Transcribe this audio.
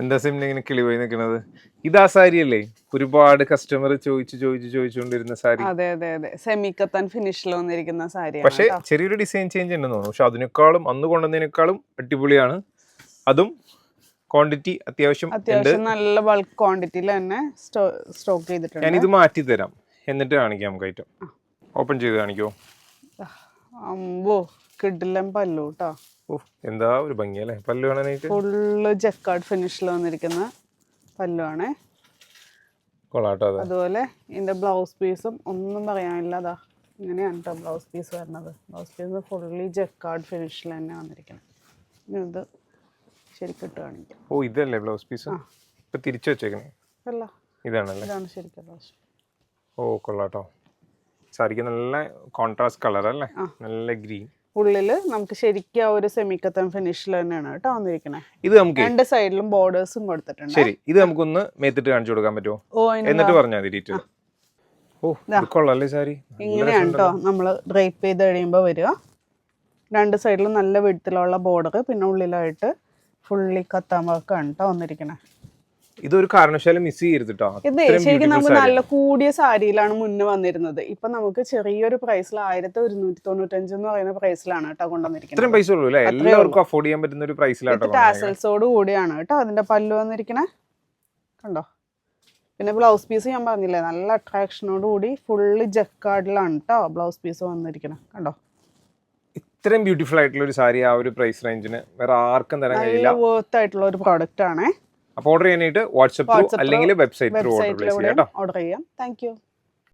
എന്താ സിം ഇങ്ങനെ കിളിപോയി നിൽക്കുന്നത് ഇതാ സാരി അല്ലേ? ഒരുപാട് കസ്റ്റമർ ചോദിച്ചു ചോദിച്ചു ചോദിച്ചുകൊണ്ടിരുന്ന സാരി. അതെ അതെ അതെ. സെമി കത്തൻ ഫിനിഷിൽ വന്നിരിക്കുന്ന സാരിയാണ് പക്ഷേ ചെറിയൊരു ഡിസൈൻ ചേഞ്ച് ഉണ്ടെന്ന് തോന്നുന്നു. പക്ഷെ അതിനേക്കാളും അന്ന് കൊണ്ടുവന്നതിനേക്കാളും അടിപൊളിയാണ്. അതും ക്വാണ്ടിറ്റി അത്യാവശ്യം അത്യാവശ്യം നല്ല ബൾക്ക് ക്വാണ്ടിറ്റിയിൽ തന്നെ സ്റ്റോക്ക് ചെയ്തിട്ടുണ്ട്. ഞാൻ ഇത് മാറ്റി തരാം. എന്നിട്ട് കാണിക്കാം നമുക്ക് ഐറ്റം ഓപ്പൺ ചെയ്ത് കാണിക്കോ അമ്പോ കിടിലം പല്ലു കേട്ടോ എന്താ ഒരു ഭംഗിയല്ലേ? പല്ല് കാണാനായിട്ട്? ഫുള്ള് ജക്കാർഡ് ഫിനിഷിൽ വന്നിരിക്കുന്ന പല്ലുവാണേ. കൊള്ളാട്ടോ അത്. അതുപോലെ ഇതിന്റെ ബ്ലൗസ് പീസും ഒന്നും പറയാനില്ല അതാ ഇങ്ങനെയാണ് കേട്ടോ ബ്ലൗസ് പീസ് വരുന്നത്. ബ്ലൗസ് പീസ് ഫുള്ളി ജക്കാർഡ് ഫിനിഷിൽ തന്നെ വന്നിരിക്കുന്നത് ഇത് ശരിക്കും ഇട്ട് കാണിക്കാം. ഓ ഇതല്ലേ ബ്ലൗസ് പീസ്? ഇപ്പൊ തിരിച്ചു വെച്ചേക്കണേ? അല്ല. ഇതാണല്ലേ? ഇതാണ് ശരിക്കും ബ്ലൗസ്. ഓ കൊള്ളാട്ടോ. സാരിക്ക് നല്ല കോൺട്രാസ്റ്റ് കളർ അല്ലേ? നല്ല ഗ്രീൻ. ഉള്ളിൽ നമുക്ക് ശരിക്കും ആ ഒരു സെമിക്കത്തൻ ഫിനിഷിൽ തന്നെയാണ് കേട്ടോ വന്നിരിക്കുന്നത് ഇത് നമുക്ക് രണ്ട് സൈഡിലും ബോർഡേഴ്സും കൊടുത്തിട്ടുണ്ട്. ശരി ഇത് നമുക്കൊന്ന് മേത്തിട്ട് കാണിച്ചു കൊടുക്കാൻ പറ്റുമോ? ഓ എന്നിട്ട് പറഞ്ഞാൽ മതി ഡീറ്റെയിൽ ഓ കൊള്ളാല്ലേ സാരി? ഇങ്ങനെയാണ് കേട്ടോ നമ്മൾ ഡ്രൈപ്പ് ചെയ്ത് കഴിയുമ്പോൾ വരിക. രണ്ട് സൈഡിലും നല്ല വിടത്തിലുള്ള ബോർഡർ പിന്നെ ഉള്ളിലായിട്ട് ഫുള്ളി കത്താൻ വർക്കാണ് കേട്ടോ വന്നിരിക്കണേ. ഇതൊരു കാരണവശാലും മിസ് ചെയ്യരുത് ഇത് ശരിക്കും നമുക്ക് നല്ല കൂടിയ സാരിയിലാണ് മുന്നേ വന്നിരുന്നത്. ഇപ്പൊ നമുക്ക് ചെറിയൊരു പ്രൈസിൽ ആയിരത്തി ഒരുന്നൂറ്റി തൊണ്ണൂറ്റഞ്ച് എന്ന് പറയുന്ന പ്രൈസിലാണ് കേട്ടോ കൊണ്ടുവന്നിരിക്കുന്നത്. ഇത്രയും പൈസ ഉള്ളൂ എല്ലാവർക്കും അഫോർഡ് ചെയ്യാൻ പറ്റുന്ന ഒരു പ്രൈസിലാണ് ടാസൽസോട് കൂടിയാണ് കേട്ടോ അതിന്റെ പല്ലു വന്നിരിക്കണേ. കണ്ടോ? പിന്നെ ബ്ലൗസ് പീസ് ഞാൻ പറഞ്ഞില്ലേ നല്ല അട്രാക്ഷനോട് കൂടി ഫുള്ള് ജക്കാർഡിലാണ് കേട്ടോ ബ്ലൗസ് പീസ് വന്നിരിക്കണേ. കണ്ടോ? ഇത്രയും ബ്യൂട്ടിഫുൾ ആയിട്ടുള്ള ഒരു സാരി ആ ഒരു പ്രൈസ് റേഞ്ചിന് വേറെ ആർക്കും തരാൻ കഴിയില്ല. വർത്ത് ആയിട്ടുള്ള ഒരു പ്രോഡക്റ്റ് ആണേ. അപ്പോൾ ഓർഡർ ചെയ്യാനായിട്ട് വാട്സപ്പ് അല്ലെങ്കിൽ വെബ്സൈറ്റ് ഓർഡർ ചെയ്യാം ഓർഡർ ചെയ്യാം. Thank you